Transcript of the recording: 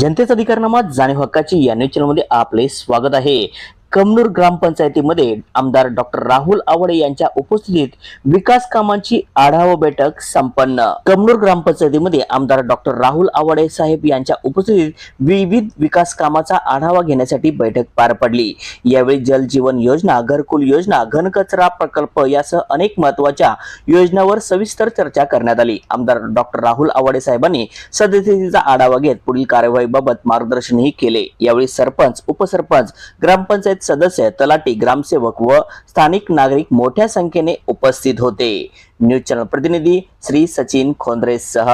जनतेचा अधिकारनामा जाणीव हक्काची या न्यूज चॅनलमध्ये आपले स्वागत आहे. कमनूर ग्रामपंचायतीमध्ये आमदार डॉक्टर राहुल आवडे यांच्या उपस्थितीत विकास कामांची आढावा बैठक संपन्न. कमनूर ग्रामपंचायतीमध्ये आमदार डॉक्टर राहुल आवडे साहेब यांच्या उपस्थितीत विविध विकास कामाचा आढावा घेण्यासाठी बैठक पार पडली. यावेळी जल जीवन योजना घरकुल योजना घनकचरा प्रकल्प यासह अनेक महत्त्वाच्या योजनांवर सविस्तर चर्चा करण्यात आली. आमदार डॉक्टर राहुल आवडे साहेबांनी सद्यस्थितीचा आढावा घेत पुढील कार्यवाहीबाबत मार्गदर्शनही केले. यावेळी सरपंच उपसरपंच ग्रामपंचायत सदस्य तलाटी ग्रामसेवक व स्थानिक नागरिक मोठ्या संख्येने उपस्थित होते. न्यूज चॅनल प्रतिनिधी श्री सचिन खोंद्रेसह